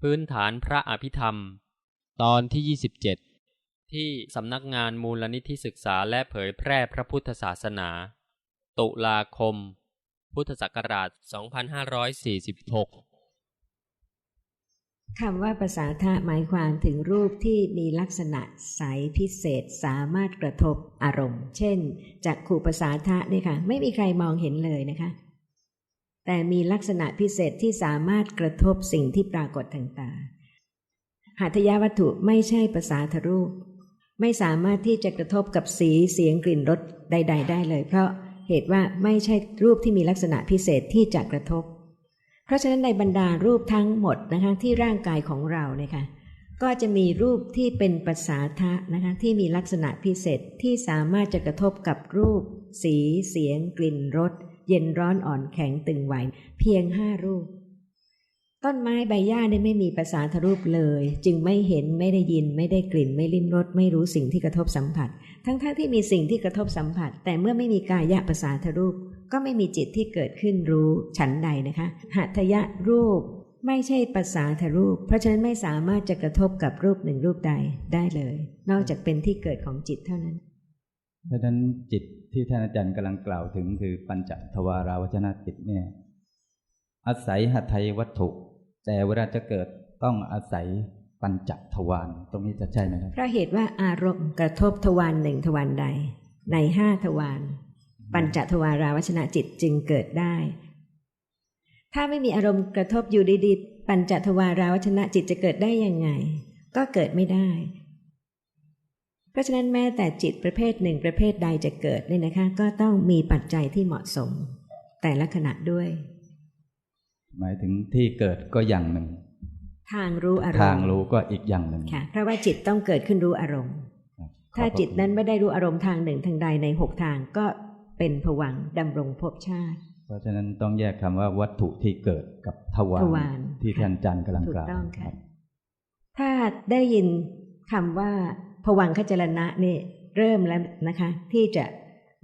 พื้นฐานพระอภิธรรม ตอนที่ 27 ที่สำนักงานมูลนิธิศึกษาและเผยแพร่พระพุทธศาสนา ตุลาคม พุทธศักราช 2546 คำว่าภาษาทะหมายความถึงรูปที่มีลักษณะใสพิเศษสามารถกระทบอารมณ์ เช่นจากขู่ภาษาทะเนี่ยค่ะ ไม่มีใครมองเห็นเลยนะคะ แต่มีลักษณะพิเศษที่สามารถกระทบสิ่งที่ปรากฏทางตา หัตถยวัตถุไม่ใช่ภาษาทรูป ไม่สามารถที่จะกระทบกับสีเสียงกลิ่นรสใด ๆ ได้เลย เพราะเหตุว่าไม่ใช่รูปที่มีลักษณะพิเศษที่จะกระทบ เพราะฉะนั้นในบรรดารูปทั้งหมดนะคะที่ร่างกายของเราเนี่ยค่ะก็จะมีรูปที่เป็นภาษาทะนะคะที่มีลักษณะพิเศษที่สามารถจะกระทบกับรูป สี เสียง กลิ่นรส เย็นร้อนอ่อนแข็งตึงไหว เพียงห้ารูป ต้นไม้ใบหญ้าเนี่ยไม่มีภาษาทรูปเลย จึงไม่เห็นไม่ได้ยินไม่ได้กลิ่นไม่ลิ้มรสไม่รู้สิ่งที่กระทบสัมผัส ทั้งๆทที่มีสิ่งที่กระทบสัมผัส แต่เมื่อไม่มีกายะภาษาทรูป ก็ไม่มีจิตที่เกิดขึ้นรู้ฉันใดนะคะหัตถยะรูปไม่ใช่ภาษาทรูป เพราะฉะนั้นไม่สามารถจะกระทบกับรูปหนึ่งรูปใดได้เลย นอกจากเป็นที่เกิดของจิตเท่านั้น เพราะฉะนั้นจิต ที่ท่านอาจารย์กำลังกล่าวถึงคือปัญจทวาราวจนะจิตเนี่ย อาศัยหัตถยวัตถุ แต่เวลาจะเกิดต้องอาศัยปัญจทวารตรงนี้จะใช่ไหมครับเพราะเหตุว่าอารมณ์กระทบทวารหนึ่งทวารใด ในห้าทวารปัญจทวาราวชนะจิตจึงเกิดได้ ถ้าไม่มีอารมณ์กระทบอยู่ดีๆปัญจทวาราวชนะจิตจะเกิดได้ยังไง ก็เกิดไม่ได้ เพราะฉะนั้นแม้แต่จิตประเภทหนึ่งประเภทใดจะเกิดเนี่ยนะคะ ก็ต้องมีปัจจัยที่เหมาะสม แต่ละขณะด้วย หมายถึงที่เกิดก็อย่างหนึ่ง ทางรู้อารมณ์ทางรู้ก็อีกอย่างหนึ่งค่ะเพราะว่าจิตต้องเกิดขึ้นรู้อารมณ์ครับถ้าขอบพระจิตนั้นคุณไม่ได้รู้อารมณ์ทางหนึ่งทางใดในหกทางก็เป็นผวังค์ดำรงภพชาติ เพราะฉะนั้นต้องแยกคำว่าวัตถุที่เกิดกับทวารทวารที่ท่านอาจารย์กำลังถูกกล่าวต้องคค่ะรับถ้าได้ยินคำว่า ผวังคจรณะนี่เริ่มแล้วนะคะ ที่จะ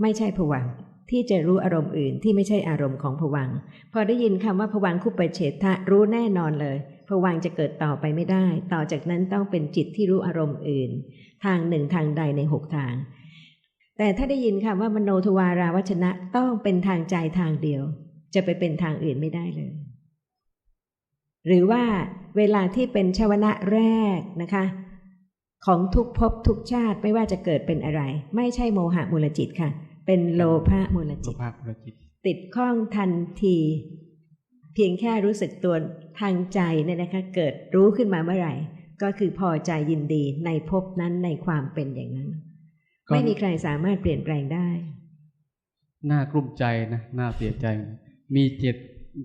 ไม่ใช่ผวังที่จะรู้อารมณ์อื่นที่ไม่ใช่อารมณ์ของผวัง พอได้ยินคำว่าผวังคุปเฉทะรู้แน่นอนเลยผวังจะเกิดต่อไปไม่ได้ ต่อจากนั้นต้องเป็นจิตที่รู้อารมณ์อื่น ทางหนึ่งทางใดในหกทาง แต่ถ้าได้ยินคำว่ามโนทวาราวชนะต้องเป็นทางใจทางเดียว จะไปเป็นทางอื่นไม่ได้เลย หรือว่าเวลาที่เป็นชวนะแรกนะคะ ของทุกภพทุกชาติไม่ว่าจะเกิดเป็นอะไร ไม่ใช่โมหะมูลจิตค่ะ เป็นโลภะมูลจิตภาคพระจิต ติดข้องทันที เพียงแค่รู้สึกตัวทางใจเนี่ยนะคะ เกิดรู้ขึ้นมาเมื่อไหร่ ก็คือพอใจยินดีในภพนั้นในความเป็นอย่างนั้น ไม่มีใครสามารถเปลี่ยนแปลงได้น่ากลุ้มใจนะน่าเสียใจ มีจิต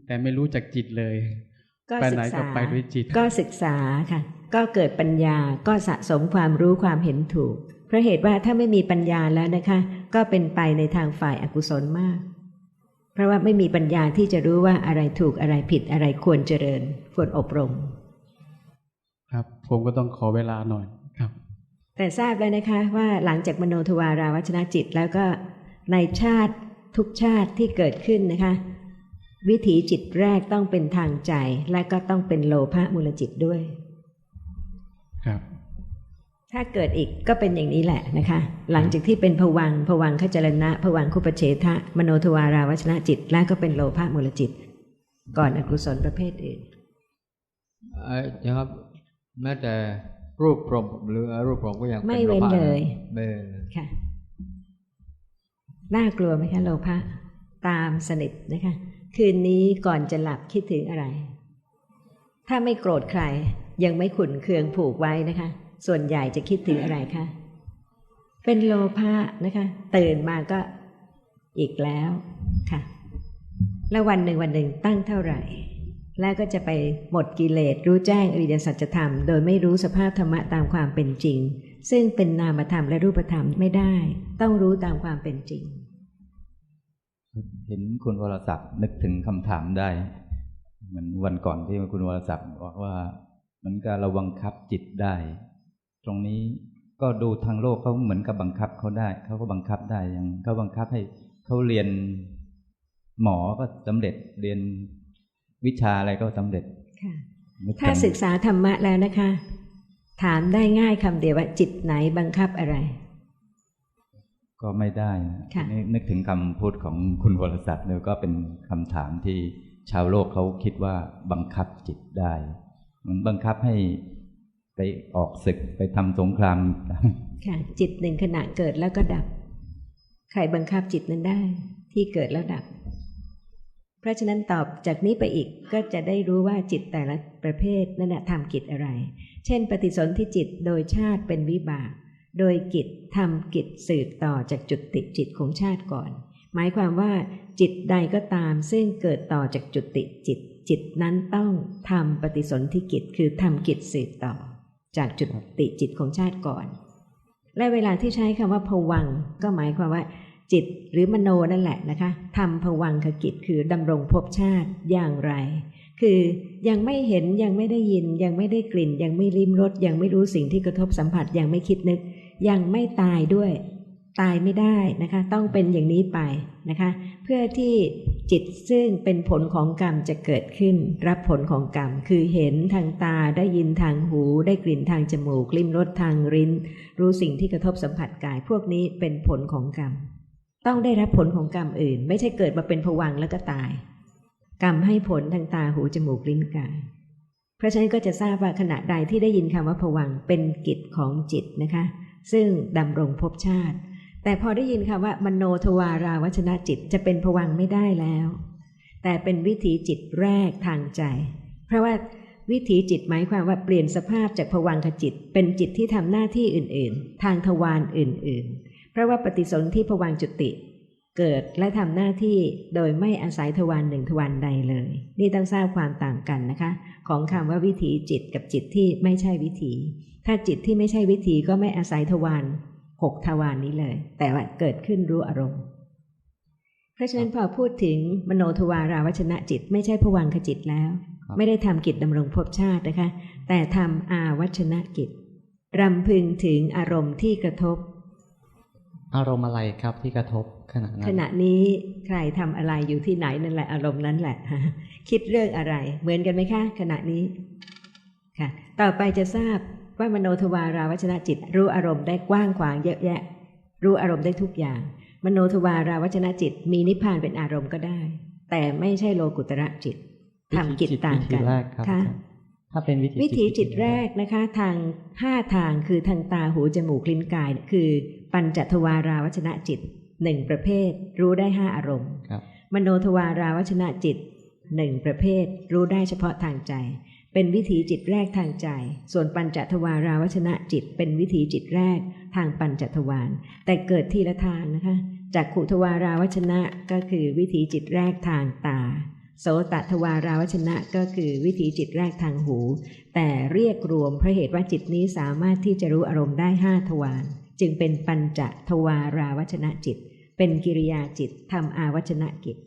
แต่ไม่รู้จักจิตเลยก็ไปศึไหนกก็ษาไปด้วยจิต ก็ศึกษาค่ะ ก็เกิดปัญญาก็สะสมความรู้ความเห็นถูก เพราะเหตุว่าถ้าไม่มีปัญญาแล้วนะคะ ก็เป็นไปในทางฝ่ายอากุศลมาก เพราะว่าไม่มีปัญญาที่จะรู้ว่าอะไรถูกอะไรผิดอะไรควรเจริญ ควรอบรม ครับ ผมก็ต้องขอเวลาหน่อยครับ แต่ทราบแล้วนะคะว่าหลังจากมโนทวาราวชนะจิตแล้วก็ในชาติทุกชาติที่เกิดขึ้นนะคะ วิถีจิตแรกต้องเป็นทางใจและก็ต้องเป็นโลภะมูลจิตด้วย ครับ ถ้าเกิดอีกก็เป็นอย่างนี้แหละนะคะ หลังจากที่เป็นผวังค์ผวังขจรณะผวังคุปเฉทะ มโนทวาราวชนะจิต แล้วก็เป็นโลภะมูลจิต ก่อนอกุศลประเภทอื่นเอ่อนะครับแม้แต่รูปพรหมหรือรูปพรหมก็ยังป็ไม่เว้นโภะะเลยไม่เว้นเลยค่ะน่ากลัวไหมคะโลภะตามสนิทนะคะ คืนนี้ก่อนจะหลับคิดถึงอะไร ถ้าไม่โกรธใคร ยังไม่ขุนเคืองผูกไว้นะคะ ส่วนใหญ่จะคิดถึงอะไรคะเป็นโลภะนะคะ ตื่นมาก็อีกแล้วค่ะ แล้ววันหนึ่งวันหนึ่งตั้งเท่าไหร่ แล้วก็จะไปหมดกิเลสรู้แจ้งอริยสัจธรรม โดยไม่รู้สภาพธรรมะตามความเป็นจริง ซึ่งเป็นนามธรรมและรูปธรรมไม่ได้ ต้องรู้ตามความเป็นจริง เห็นคุณวรศักดิ์นึกถึงคำถามได้เหมือนวันก่อนที่คุณวรศักดิ์บอกว่า เหมือนกับเราบังคับจิตได้ ตรงนี้ก็ดูทางโลกเขาเหมือนกับบังคับเขาได้ เขาก็บังคับได้อย่างเขาบังคับให้เขาเรียนหมอก็สำเร็จเรียนวิชาอะไรก็สำเร็จค่ะนึกถ้าถึงศึกษาธรรมะแล้วนะคะ ถามได้ง่ายคำเดียวว่าจิตไหนบังคับอะไร ก็ไม่ได้นะค่ะนี่นึกถึงคำพูดของคุณวรศักดิ์เนี่ยก็เป็นคำถามที่ชาวโลกเขาคิดว่าบังคับจิตได้เห มันบังคับให้ไปออกศึกไปทำสงคราม ค่ะ จิตหนึ่งขณะเกิดแล้วก็ดับ ใครบังคับจิตนั้นได้ ที่เกิดแล้วดับ เพราะฉะนั้นตอบจากนี้ไปอีกก็จะได้รู้ว่าจิตแต่ละประเภทนั่นแหละทำกิจอะไร เช่น ปฏิสนธิจิตโดยชาติเป็นวิบาก โดยกิจทำกิจสืบต่อจากจุดติจิตของชาติก่อน หมายความว่าจิตใดก็ตามซึ่งเกิดต่อจากจุดติจิต จิตนั้นต้องทำปฏิสนธิกิจคือทำกิจสืบต่อ จากจุดติจิตของชาติก่อน และเวลาที่ใช้คำว่าผวังก็หมายความว่า จิตหรือมโนนั่นแหละนะคะทำผวังคกิจคือดำรงภพชาติอย่างไร คือยังไม่เห็นยังไม่ได้ยิน ยังไม่ได้กลิ่น ยังไม่ริมรสยังไม่รู้สิ่งที่กระทบสัมผัสยังไม่คิดนึก ยังไม่ตายด้วย ตายไม่ได้นะคะ ต้องเป็นอย่างนี้ไปนะคะ เพื่อที่จิตซึ่งเป็นผลของกรรมจะเกิดขึ้น รับผลของกรรม คือเห็นทางตาได้ยินทางหู ได้กลิ่นทางจมูกลิ้มรสทางริ้น รู้สิ่งที่กระทบสัมผัสกาย พวกนี้เป็นผลของกรรม ต้องได้รับผลของกรรมอื่น ไม่ใช่เกิดมาเป็นผวังแล้วก็ตาย กรรมให้ผลทางตาหูจมูกลิ้นกายเพราะฉะนั้นก็จะทราบว่าขณะใดที่ได้ยินคำว่าผวังเป็นกิจของจิตนะคะ ซึ่งดำรงภพชาติ แต่พอได้ยินคำว่ามโนทวาราวชนะจิตจะเป็นผวังไม่ได้แล้ว แต่เป็นวิถีจิตแรกทางใจ เพราะว่าวิถีจิตหมายความว่าเปลี่ยนสภาพจากผวังคจิต เป็นจิตที่ทำหน้าที่อื่น ๆ ทางทวารอื่น ๆ เพราะว่าปฏิสนธิผวังจุติ เกิดและทำหน้าที่โดยไม่อาศัยทวารหนึ่งทวารใดเลย นี่ต้องทราบความต่างกันนะคะ ของคำว่าวิถีจิตกับจิตที่ไม่ใช่วิถี ถ้าจิตที่ไม่ใช่วิถีก็ไม่อาศัยทวาร หกทวารนนี้เลย แต่ว่าเกิดขึ้นรู้อารมณ์ เพราะฉะนั้นพอพูดถึงมโนทวาราวชนะจิต ไม่ใช่ผวังขจิตแล้วครับไม่ได้ทำกิจดำรงภพชาตินะคะ แต่ทำอาวัชนะกิจรำพึงถึงอารมณ์ที่กระทบ อารมณ์อะไรครับที่กระทบขณะนั้นขณะนี้ใครทำอะไรอยู่ที่ไหนนั่นแหละอารมณ์นั้นแหละ คิดเรื่องอะไร เหมือนกันไหมคะ ขณะนี้ค่ะ ต่อไปจะทราบ ว่ามโนทวาราวชนะจิต รู้อารมณ์ได้กว้างขวางเยอะแยะ รู้อารมณ์ได้ทุกอย่าง มโนทวาราวชนะจิต มีนิพพานเป็นอารมณ์ก็ได้ แต่ไม่ใช่โลกุตระจิตทำกิจต่างวิธีกันแรกครับค่ะถ้าเป็นวิธีวิถีจิตแรกนะคะ ทางห้าทางคือทางตาหูจมูกลิ้นกายเนี่ยคือ ปัญจทวาราวชนะจิตหนึ่งประเภท รู้ได้ห้าอารมณ์ครับมโนทวาราวชนะจิตหนึ่งประเภท รู้ได้เฉพาะทางใจ เป็นวิถีจิตแรกทางใจ ส่วนปัญจทวาราวชนะจิต เป็นวิถีจิตแรกทางปัญจทวาร แต่เกิดทีละทางนะคะ จากขุทวาราวชนะก็คือวิถีจิตแรกทางตา โสตทวาราวชนะก็คือวิถีจิตแรกทางหู แต่เรียกรวมเพราะเหตุว่าจิตนี้สามารถที่จะรู้อารมณ์ได้ห้าทวาร จึงเป็นปัญจทวาราวชนะจิต เป็นกิริยาจิตทำอาวัชนะกิจ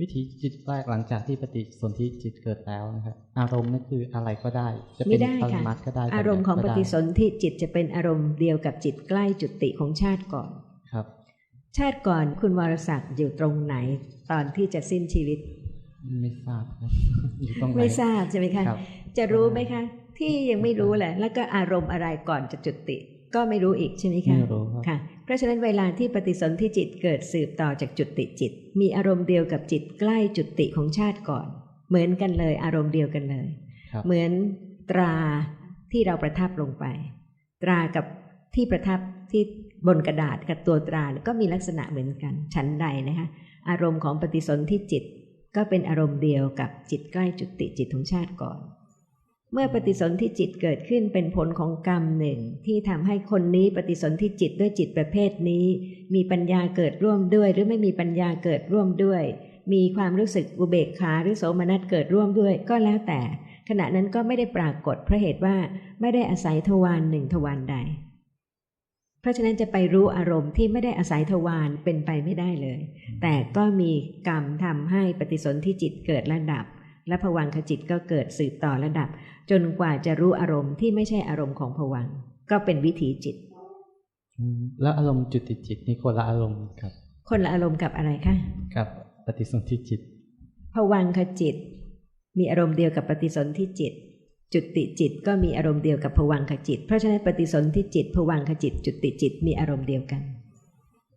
วิธีจิตแรกหลังจากที่ปฏิสนธิจิตเกิดแล้วนะครับอารมณ์นั่นคืออะไรก็ได้ จะเป็ไม่นได้ปรค่ะมัตถ์ก็ได้ อารมณ์ของปก็ได้ฏิสนธิจิตจะเป็นอารมณ์เดียวกับจิตใกล้จุติของชาติก่อนครับ ชาติก่อนคุณวรศักดิ์อยู่ตรงไหน ตอนที่จะสิ้นชีวิต ไม่ทราบครับอยู่ตรงไหนไม่ทราบใช่ไหมคะครับจะรู้ไหมคะ ที่ยังไม่รู้แหละ แล้วก็อารมณ์อะไรก่อนจะจุติ ก็ไม่รู้อีกใช่ไหมคะไม่รู้ครับค่ะ เพราะฉะนั้นเวลาที่ปฏิสนธิจิตเกิดสืบต่อจากจุติจิต มีอารมณ์เดียวกับจิตใกล้จุติของชาติก่อน เหมือนกันเลยอารมณ์เดียวกันเลยครับเหมือนตราที่เราประทับลงไป ตรากับที่ประทับที่บนกระดาษกับตัวตราเนี่ยก็มีลักษณะเหมือนกัน ชั้นใดนะคะอารมณ์ของปฏิสนธิจิต ก็เป็นอารมณ์เดียวกับจิตใกล้จุติจิตของชาติก่อน เมื่อปฏิสนธิจิตเกิดขึ้นเป็นผลของกรรมหนึ่ง ที่ทำให้คนนี้ปฏิสนธิจิตด้วยจิตประเภทนี้ มีปัญญาเกิดร่วมด้วย หรือไม่มีปัญญาเกิดร่วมด้วย มีความรู้สึกอุเบกขาหรือโสมนัสเกิดร่วมด้วยก็แล้วแต่ ขณะนั้นก็ไม่ได้ปรากฏเพราะเหตุว่าไม่ได้อาศัยทวารหนึ่งทวารใด เพราะฉะนั้นจะไปรู้อารมณ์ที่ไม่ได้อาศัยทวารเป็นไปไม่ได้เลย แต่ก็มีกรรมทำให้ปฏิสนธิจิตเกิดระดับ และผวังขจิตก็เกิดสืบต่อระดับ จนกว่าจะรู้อารมณ์ที่ไม่ใช่อารมณ์ของผวังค์ก็เป็นวิถีจิตอืมแล้วอารมณ์จุติจิตนี่คนละอารมณ์ครับ คนละอารมณ์กับอะไรคะกับปฏิสนธิจิตผวังขจิต มีอารมณ์เดียวกับปฏิสนธิจิต จุติจิตก็มีอารมณ์เดียวกับภวังคจิต เพราะฉะนั้นปฏิสนธิจิตภวังคจิต จุติจิตมีอารมณ์เดียวกัน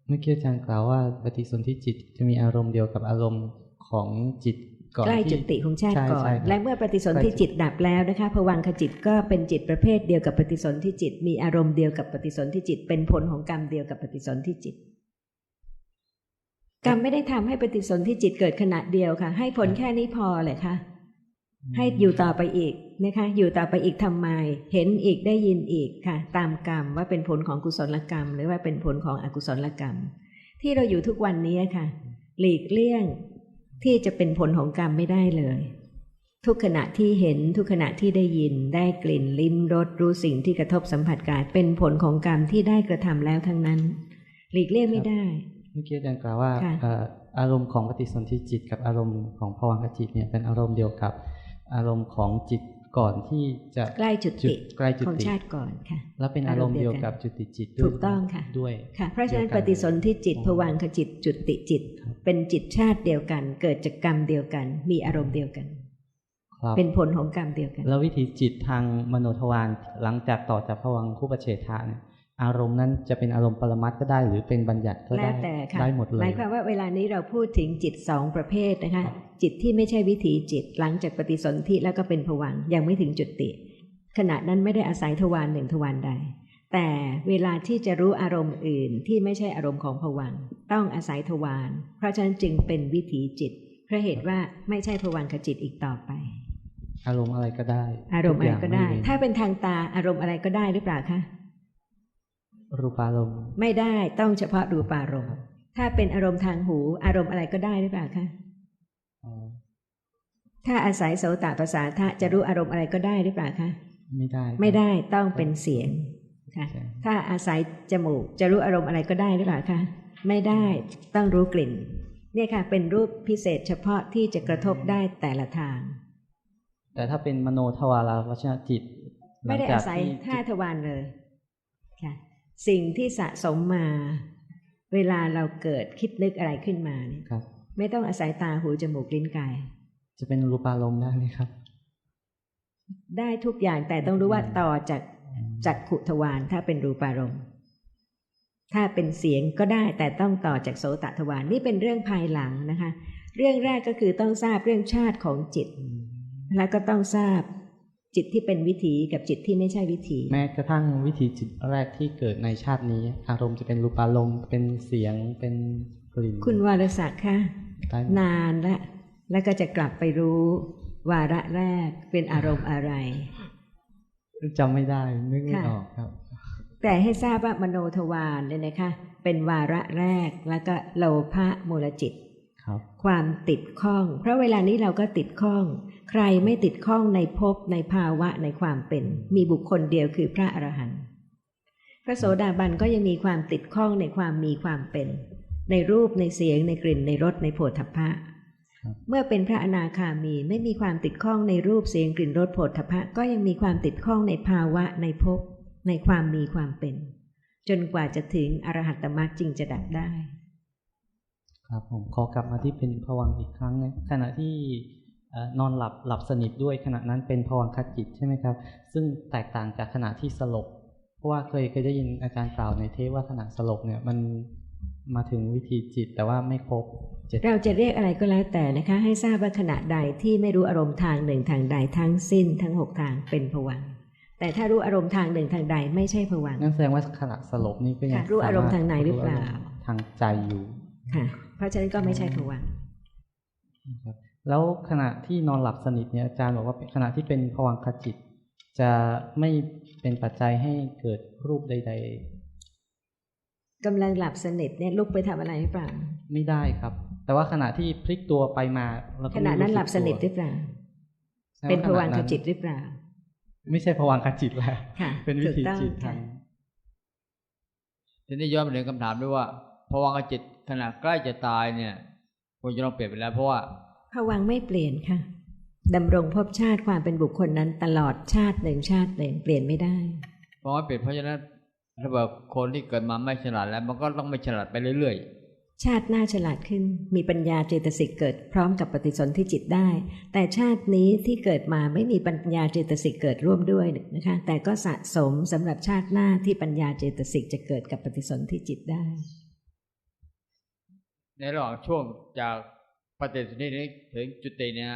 เมื่อกี้อาจารย์กล่าวว่าปฏิสนธิจิตจะมีอารมณ์เดียวกับอารมณ์ของจิต ก่อนใกล้ที่จุติของชาติใช่ก่อนใช่ครับและเมื่อปฏิสนธิจิตดับแล้วนะคะภวังคจิตก็เป็นจิตประเภทเดียวกับปฏิสนธิจิต มีอารมณ์เดียวกับปฏิสนธิจิต เป็นผลของกรรมเดียวกับปฏิสนธิจิต กรรมไม่ได้ทำให้ปฏิสนธิจิตเกิดขณะเดียวค่ะ ให้ผลแค่นี้พอเลยค่ะ ให้อยู่ต่อไปอีกนะคะ อยู่ต่อไปอีกทำไม เห็นอีกได้ยินอีกค่ะ ตามกรรมว่าเป็นผลของกุศลกรรม หรือว่าเป็นผลของอกุศลกรรม ที่เราอยู่ทุกวันนี้ค่ะ หลีกเลี่ยง ที่จะเป็นผลของกรรมไม่ได้เลย ทุกขณะที่เห็นทุกขณะที่ได้ยิน ได้กลิ่นลิ้มรสรู้สิ่งที่กระทบสัมผัสกายเป็นผลของกรรมที่ได้กระทำแล้วทั้งนั้น หลีกเลี่ยงไม่ได้ เมื่อกี้อาจารย์กล่าวว่าค่ะเอ่ออารมณ์ของปฏิสนธิจิตกับอารมณ์ของภวังคจิตเนี่ยเป็นอารมณ์เดียวกับอารมณ์ของจิต ก่อนที่จะใกล้จุติใกล้จุของติชาติก่อนค่ะ แล้วเป็นอารมณ์เดียวกับจุติจิตด้วยถูกต้องค่ะด้วยค่ะเพราะฉะนั้นเดีปยวกันฏิสนธิจิตอ๋อภวังคจิตจุติจิตครับเป็นจิตชาติเดียวกัน เกิดจากกรรมเดียวกัน มีอารมณ์เดียวกันครับเป็นผลของกรรมเดียวกัน แล้ววิธีจิตทางมโนทวารหลังจากต่อจากภวังคุปเฉทะเนี่ย อารมณ์นั้นจะเป็นอารมณ์ปรมัตถ์ก็ได้ หรือเป็นบัญญัติก็แล้ได้วแต่ค่ะได้หมดเลหยมายความว่าเวลานี้เราพูดถึงจิตสองประเภทนะคะครับจิตที่ไม่ใช่วิถีจิตหลังจากปฏิสนธิแล้วก็เป็นผวังค์ยังไม่ถึงจุติ ขณะนั้นไม่ได้อาศัยทวารหนึ่งทวารใด แต่เวลาที่จะรู้อารมณ์อื่นที่ไม่ใช่อารมณ์ของผวังค์ต้องอาศัยทวารเพราะฉะนั้นจึงเป็นวิถีจิตเพราะเหตุว่าไม่ใช่ผวังคจิตอีกต่อไป อารมณ์อะไรก็ได้ อารมณ์อะไรก็ได้ทุอย่งม่เว้นถ้าเป็นทางตาอารมณ์อะไรก็ได้หรือเปล่าคะ รูปารมณ์ไม่ได้ต้องเฉพาะรูปารมณ์ถ้าเป็นอารมณ์ทางหูอารมณ์อะไรก็ได้หรือเปล่าคะอ๋อถ้าอาศัยโสตประสาทะจะรู้อารมณ์อะไรก็ได้หรือเปล่าคะไม่ได้ ไม่ได้ต้องเป็นเสียงค่ะใช่ถ้าอาศัยจมูกจะรู้อารมณ์อะไรก็ได้หรือเปล่าคะไม่ได้ต้องรู้กลิ่น เนี่ยค่ะ เป็นรูปพิเศษเฉพาะที่จะกระทบได้แต่ละทาง แต่ถ้าเป็นมโนทวาราวชนจิตหลัไม่งได้จกอาศัยที่ห้าทวารเลยค่ะ สิ่งที่สะสมมา เวลาเราเกิดคิดนึกอะไรขึ้นมาเนี่ยครับ ไม่ต้องอาศัยตาหูจมูกลิ้นกาย จะเป็นรูปารมณ์ได้ไหมครับ ได้ทุกอย่างแต่ต้องรู้ว่าต่อจากจากขุทวารถ้าเป็นรูปารมณ์ ถ้าเป็นเสียงก็ได้แต่ต้องต่อจากโสตทวารนี่เป็นเรื่องภายหลังนะคะ เรื่องแรกก็คือต้องทราบเรื่องชาติของจิต แล้วก็ต้องทราบ จิตที่เป็นวิถีกับจิตที่ไม่ใช่วิถี แม้กระทั่งวิธีจิตแรกที่เกิดในชาตินี้ อารมณ์จะเป็นรูปารมณ์เป็นเสียงเป็นกลิ่นคุณวรศักดิ์คะได้ไหมนานละแล้วก็จะกลับไปรู้วาระแรกเป็นอารมณ์อะไรจำไม่ได้นึกไม่ค่ะออกครับ แต่ให้ทราบว่ามโนทวารเนี่ยนะคะ เป็นวาระแรกแล้วก็โลภะมูลจิต ครับ ความติดข้อง เพราะเวลานี้เราก็ติดข้อง ใครไม่ติดข้องในภพในภาวะในความเป็น มีบุคคลเดียวคือพระอรหันต์พระโสดาบันก็ยังมีความติดข้องในความมีความเป็น ในรูปในเสียงในกลิ่นในรสในโผฏฐัพพะเมื่อเป็นพระอนาคามีไม่มีความติดข้องในรูปเสียงกลิ่นรสโผฏฐัพพะก็ยังมีความติดข้องในภาวะในภพในความมีความเป็น จนกว่าจะถึงอรหัตตมรรคจึงจะดับได้ ครับผมขอกลับมาที่เป็นผวังอีกครั้งนะขณะที่ นอนหลับหลับสนิทด้วยขณะนั้นเป็นผวังคจิตใช่ไหมครับ ซึ่งแตกต่างจากขณะที่สลบ เพราะว่าเคยเคยได้ยินอาจารย์กล่าวในเทปว่าขณะสลบเนี่ยมันมาถึงวิธีจิตแต่ว่าไม่ครบเจ็ดเราจะเรียกอะไรก็แล้วแต่นะคะ ให้ทราบว่าขณะใดที่ไม่รู้อารมณ์ทางหนึ่งทางใดทั้งสิ้นทั้งหกทางเป็นผวังค์แต่ถ้ารู้อารมณ์ทางหนึ่งทางใดไม่ใช่ผวังค์นั่นแสดงว่าขณะสลบนี่ก็ยังค่ะรู้อารมณ์ทางในหรือเปล่ารู้อมณ์ทางใจอยู่ค่ะ เพราะฉะนั้นก็ไม่ใช่ผวังค์นะครับ แล้วขณะที่นอนหลับสนิทเนี่ยอาจารย์บอกว่าขณะที่เป็นผวังคจิต จะไม่เป็นปัจจัยให้เกิดรูปใดกำลังหลับสนิทเนี่ยลุกไปทำอะไรหรือเปล่าๆไม่ได้ครับ แต่ว่าขณะที่พลิกตัวไปมาเราก็ขไม่ณะนั้นรู้สึกหลับสนิทหตัรือวเปล่าแสดงเป็นว่าผวังขณะคนั้นจิตหรือเปล่า ไม่ใช่ผวังคจิตแล้วค่ะเป็นวิธีถูกต้องจิตทาค่ะงทีนี้ย้อนไปถึงคำถามด้วยว่าพวังคจิตขณะใกล้จะตายเนี่ยควรจะต้องเปลี่ยนไปแล้วเพราะว่าผ วังค์ไม่เปลี่ยนค่ะดำรงภพชาติความเป็นบุคคลนั้นตลอดชาติหนึ่งชาติหนึ่งเปลี่ยนไม่ได้ เพราะว่าเปลี่ยนเพราะฉะนั้นถ้าแบบคนที่เกิดมาไม่ฉลาดแล้ว มันก็ต้องไม่ฉลาดไปเรื่อยชาติหน้าฉลาดขึ้น มีปัญญาเจตสิกเกิดพร้อมกับปฏิสนธิจิตได้ แต่ชาตินี้ที่เกิดมาไม่มีปัญญาเจตสิกเกิดร่วมด้วยนะคะ แต่ก็สะสมสำหรับชาติหน้าที่ปัญญาเจตสิกจะเกิดกับปฏิสนธิจิตได้ ในระหว่างช่วงจาก ปฏิสนธินี้ถึงจุติเนี่ย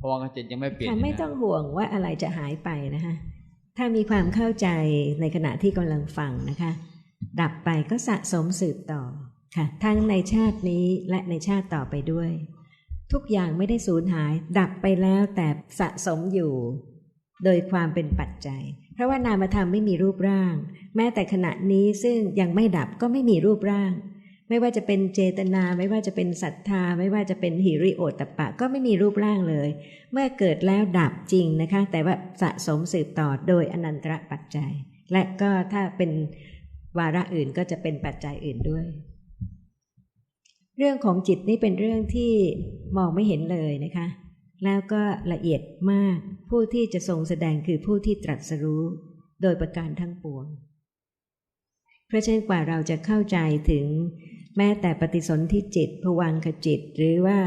พวังคจิตยังไม่เปลี่ยนค่ะไม่นะต้องห่วงว่าอะไรจะหายไปนะคะถ้ามีความเข้าใจในขณะที่กำลังฟังนะคะ ดับไปก็สะสมสืบต่อค่ะ ทั้งในชาตินี้และในชาติต่อไปด้วย ทุกอย่างไม่ได้สูญหาย ดับไปแล้วแต่สะสมอยู่ โดยความเป็นปัจจัย เพราะว่านามธรรมไม่มีรูปร่าง แม้แต่ขณะนี้ซึ่งยังไม่ดับก็ไม่มีรูปร่าง ไม่ว่าจะเป็นเจตนา ไม่ว่าจะเป็นศรัทธา ไม่ว่าจะเป็นหิริโอตตปปะ ก็ไม่มีรูปร่างเลย เมื่อเกิดแล้วดับจริงนะคะ แต่ว่าสะสมสืบต่อโดยอนันตระปัจจัย และก็ถ้าเป็นวาระอื่นก็จะเป็นปัจจัยอื่นด้วย เรื่องของจิตนี่เป็นเรื่องที่มองไม่เห็นเลยนะคะ แล้วก็ละเอียดมากผู้ที่จะทรงแสดงคือผู้ที่ตรัสรู้ โดยประการทั้งปวง เพราะฉะนั้นกว่าเราจะเข้าใจถึงแม้แต่ปฏิสนธิจิตภวังคจิต หรือว่า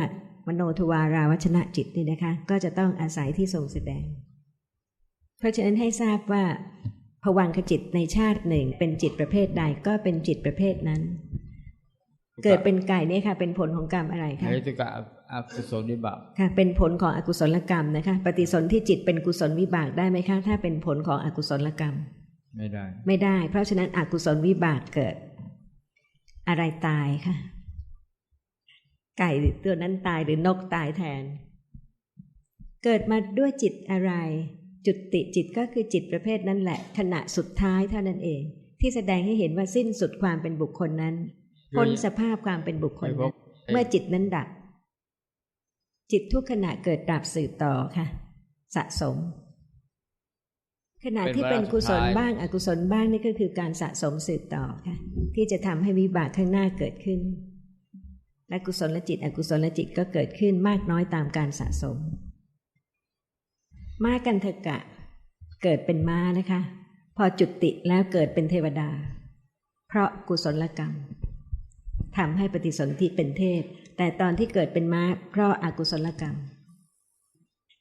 มโนทวาราวัชนะจิตนี่นะคะ ก็จะต้องอาศัยที่ทรงแสดง เพราะฉะนั้นให้ทราบว่าภวังคจิตในชาติหนึ่ง เป็นจิตประเภทใดก็เป็นจิตประเภทนั้น เกิดเป็นไก่เนี่ยค่ะ เป็นผลของกรรมอะไรคะเหตุกะอกุศลวิบากค่ะ เป็นผลของอกุศลกรรมนะคะ ปฏิสนธิจิตเป็นกุศลวิบากได้ไหมคะถ้าเป็นผลของอกุศลกรรม ไม่ได้ ไม่ได้ เพราะฉะนั้นอกุศลวิบากเกิด อะไรตายค่ะ ไก่ตัวนั้นตายหรือนกตายแทน เกิดมาด้วยจิตอะไร จุติจิตก็คือจิตประเภทนั้นแหละ ขณะสุดท้ายเท่านั้นเอง ที่แสดงให้เห็นว่าสิ้นสุดความเป็นบุคคลนั้นพ้นสภาพความเป็นบุคคลนั้นเมื่อจิตนั้นดับ จิตทุกขณะเกิดดับสืบต่อค่ะ สะสม ขณะที่เป็นกุศลบ้างอกุศลบ้างนี่ก็คือการสะสมสืบต่อค่ะ ที่จะทำให้วิบากข้างหน้าเกิดขึ้น และกุศลจิต อกุศลจิตก็เกิดขึ้นมากน้อยตามการสะสมม้ากันทกะ เกิดเป็นม้านะคะ พอจุติแล้วเกิดเป็นเทวดา เพราะกุศลกรรมทำให้ปฏิสนธิเป็นเทพ แต่ตอนที่เกิดเป็นม้า เพราะอากุศลกรรม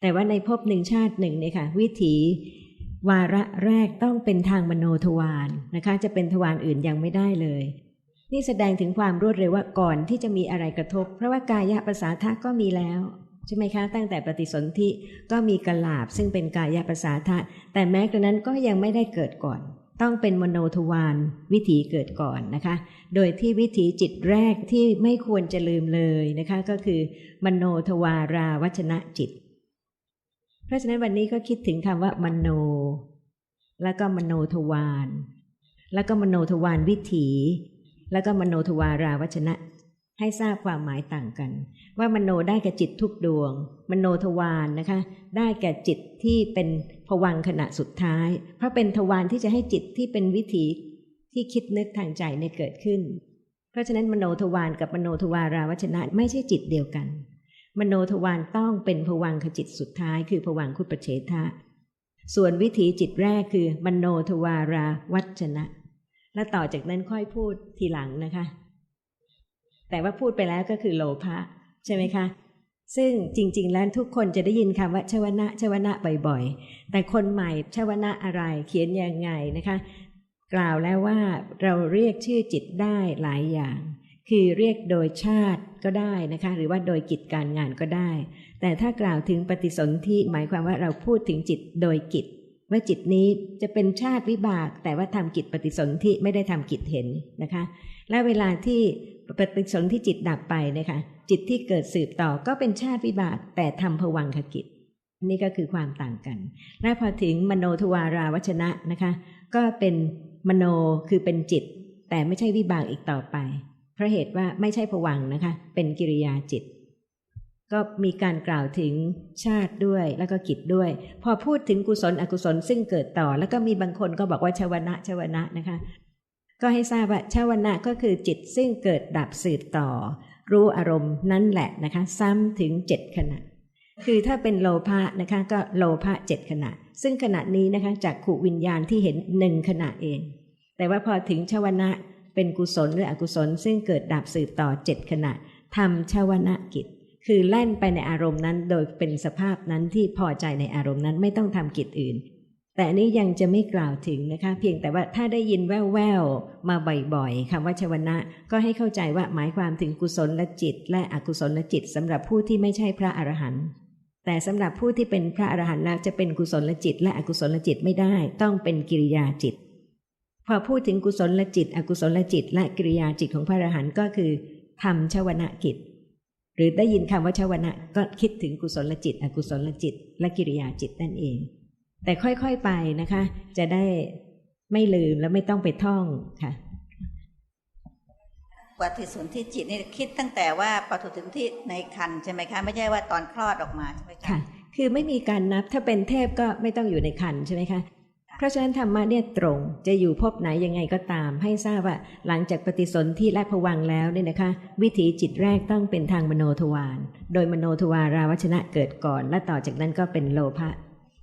แต่ว่าในภพหนึ่งชาติหนึ่งเนี่ยค่ะ วิถี วาระแรกต้องเป็นทางมโนทวารนะคะ จะเป็นทวารอื่นยังไม่ได้เลย นี่แสดงถึงความรวดเร็วว่าก่อนที่จะมีอะไรกระทบ เพราะว่ากายะภาษาทะก็มีแล้วใช่ไหมคะ ตั้งแต่ปฏิสนธิก็มีกลาบซึ่งเป็นกายะภาษาทะ แต่แม้กระนั้นก็ยังไม่ได้เกิดก่อน ต้องเป็นมโนทวารวิถีเกิดก่อนนะคะ โดยที่วิถีจิตแรกที่ไม่ควรจะลืมเลยนะคะ ก็คือ มโนทวาราวัชนะจิต ราะฉะนั้นวันนี้ก็คิดถึงคำว่ามโน แล้วก็มโนทวารแล้วก็มโนทวารวิถี แล้วก็มโนทวาราวัชนะ ให้ทราบความหมายต่างกัน ว่ามโนได้แก่จิตทุกดวง มโนทวารนะคะ ได้แก่จิตที่เป็นผวังขณะสุดท้าย เพราะเป็นทวารที่จะให้จิตที่เป็นวิถีที่คิดนึกทางใจในยเกิดขึ้น เพราะฉะนั้นมโนทวารกับมโนทวาราวัชนะไม่ใช่จิตเดียวกัน มโนทวารต้องเป็นผวังคจิตสุดท้าย คือผวังคุปเฉทะ ส่วนวิถีจิตแรกคือ มโนทวาราวัชนะ และต่อจากนั้นค่อยพูดทีหลังนะคะ แต่ว่าพูดไปแล้วก็คือโลภะใช่ไหมคะ ซึ่งจริง ๆ แล้วทุกคนจะได้ยินคำว่าชวนะชวนะบ่อยๆ แต่คนใหม่ชวนะอะไรเขียนยังไงนะคะ กล่าวแล้วว่าเราเรียกชื่อจิตได้หลายอย่าง คือเรียกโดยชาติ ก็ได้นะคะ หรือว่าโดยกิจการงานก็ได้ แต่ถ้ากล่าวถึงปฏิสนธิหมายความว่าเราพูดถึงจิตโดยกิจ ว่าจิตนี้จะเป็นชาติวิบาก แต่ว่าทำกิจปฏิสนธิไม่ได้ทำกิจเห็นนะคะ และเวลาที่ปฏิสนธิจิตดับไปนะคะ จิตที่เกิดสืบต่อก็เป็นชาติวิบาก แต่ทำผวังคกิจ นี่ก็คือความต่างกัน และพอถึงมโนทวาราวัชนะนะคะ ก็เป็นมโนคือเป็นจิต แต่ไม่ใช่วิบากอีกต่อไป ราะเหตุว่าไม่ใช่ผวังนะคะ เป็นกิริยาจิต ก็มีการกล่าวถึงชาติด้วยแล้วก็กิจด้วย พอพูดถึงกุศลอกุศลซึ่งเกิดต่อ แล้วก็มีบางคนก็บอกว่าชวนะชวนะนะคะ ก็ให้ทราบว่าชาวนะก็คือจิตซึ่งเกิดดับสืบต่อ รู้อารมณ์นั่นแหละนะคะ ซ้ำถึงเจ็ดขณะคือถ้าเป็นโลภะนะคะก็โลภะเจ็ดขณะ ซึ่งขณะนี้นะคะจากขูวิญญาณที่เห็นหนึ่งขณะเอง แต่ว่าพอถึงชาวนะ เป็นกุศลหรืออกุศล ซึ่งเกิดดับสืบต่อเจ็ดขณะทำชาวนะกิจ คือแล่นไปในอารมณ์นั้น โดยเป็นสภาพนั้นที่พอใจในอารมณ์นั้นไม่ต้องทำกิจอื่น แต่อันนี้ยังจะไม่กล่าวถึงนะคะ เพียงแต่ว่าถ้าได้ยินแว่วๆมาบ่อยๆคำว่าชวนะก็ให้เข้าใจว่าหมายความถึงกุศลและจิต และอกุศลลจิตสำหรับผู้ที่ไม่ใช่พระอรหันต์แต่สำหรับผู้ที่เป็นพระอรหันต์แล้วจะเป็นกุศลลจิต และอกุศลจิตไม่ได้ ต้องเป็นกิริยาจิต พอพูดถึงกุศลจิต อกุศลจิต และกิริยาจิตของพระอรหันต์ก็คือทำชวนะกิจ หรือได้ยินคำว่าชวนะก็คิดถึงกุศลจิต อกุศลจิต และกิริยาจิตนั่นเอง แต่ค่อยๆไปนะคะ จะได้ไม่ลืมและไม่ต้องไปท่องค่ะปฏิสนธิจิตนี่คิดตั้งแต่ว่าปฏิสนธิในคันใช่ไหมคะ ไม่ใช่ว่าตอนคลอดออกมาใช่ไหมคะค่ะ คือไม่มีการนับถ้าเป็นเทพก็ไม่ต้องอยู่ในคันใช่ไหมคะ เพราะฉะนั้นธรรมะเนี่ยตรงจะอยู่ภพไหนยังไงก็ตาม ให้ทราบว่าหลังจากปฏิสนธิและผวังแล้วเนี่ยนะคะ วิถีจิตแรกต้องเป็นทางมโนทวาร โดยมโนทวาราวชนะเกิดก่อน และต่อจากนั้นก็เป็นโลภะ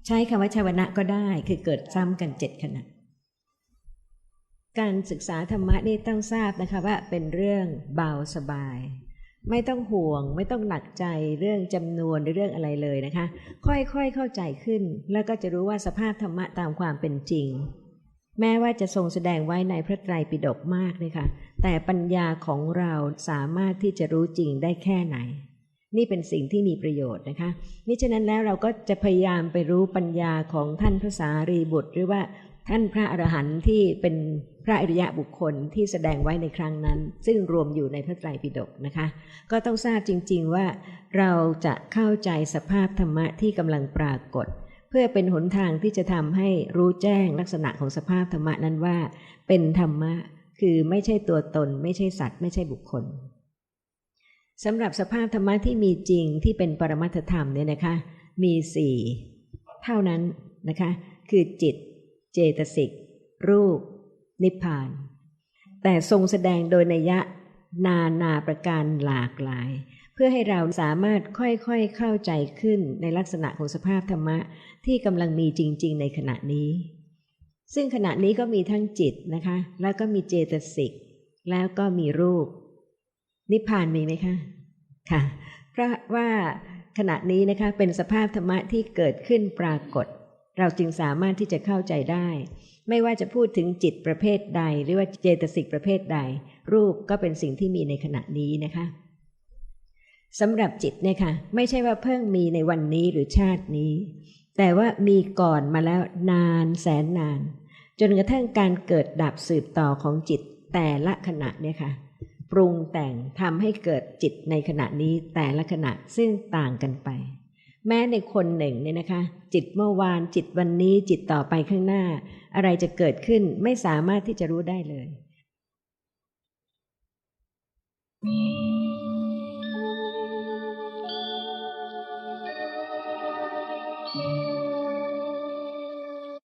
ใช้คำว่าชาวนะก็ได้คือเกิดซ้ำกันเจ็ดขณะการศึกษาธรรมะนี่ต้องทราบนะคะว่าเป็นเรื่องเบาสบาย ไม่ต้องห่วง ไม่ต้องหนักใจเรื่องจำนวนหรือเรื่องอะไรเลยนะคะ ค่อยๆเข้าใจขึ้น แล้วก็จะรู้ว่าสภาพธรรมะตามความเป็นจริง แม้ว่าจะทรงแสดงไว้ในพระไตรปิฎกมากเลยค่ะ แต่ปัญญาของเราสามารถที่จะรู้จริงได้แค่ไหน นี่เป็นสิ่งที่มีประโยชน์นะคะมิฉะนั้นแล้วเราก็จะพยายามไปรู้ปัญญาของท่านพระสารีบุตร หรือว่า ท่านพระอรหันต์ที่เป็นพระอริยะบุคคลที่แสดงไว้ในครั้งนั้น ซึ่งรวมอยู่ในพระไตรปิฎกนะคะ ก็ต้องทราบจริง ๆว่า เราจะเข้าใจสภาพธรรมะที่กำลังปรากฏ เพื่อเป็นหนทางที่จะทำให้รู้แจ้งลักษณะของสภาพธรรมะนั้นว่า เป็นธรรมะคือไม่ใช่ตัวตน ไม่ใช่สัตว์ ไม่ใช่บุคคลสำหรับสภาพธรรมะที่มีจริงที่เป็นปรมัตธรรมเนี่ยนะคะ มีสี่เท่านั้นนะคะ คือจิต เจตสิก รูป นิพพาน แต่ทรงแสดงโดยนัยยะนานาประการหลากหลาย เพื่อให้เราสามารถค่อยๆเข้าใจขึ้นในลักษณะของสภาพธรรมะที่กำลังมีจริง ๆ ในขณะนี้ ซึ่งขณะนี้ก็มีทั้งจิตนะคะ แล้วก็มีเจตสิก แล้วก็มีรูป นิพพานมีไหมคะ ค่ะ เพราะว่าขณะนี้นะคะเป็นสภาพธรรมะที่เกิดขึ้นปรากฏ เราจึงสามารถที่จะเข้าใจได้ ไม่ว่าจะพูดถึงจิตประเภทใด หรือว่าเจตสิกประเภทใด รูปก็เป็นสิ่งที่มีในขณะนี้นะคะสำหรับจิตเนี่ยค่ะไม่ใช่ว่าเพิ่งมีในวันนี้หรือชาตินี้ แต่ว่ามีก่อนมาแล้วนานแสนนาน จนกระทั่งการเกิดดับสืบต่อของจิตแต่ละขณะเนี่ยค่ะปรุงแต่งทำให้เกิดจิตในขณะนี้แต่ละขณะซึ่งต่างกันไป แม้ในคนหนึ่งเนี่ยนะคะ จิตเมื่อวานจิตวันนี้จิตต่อไปข้างหน้า อะไรจะเกิดขึ้นไม่สามารถที่จะรู้ได้เลยอ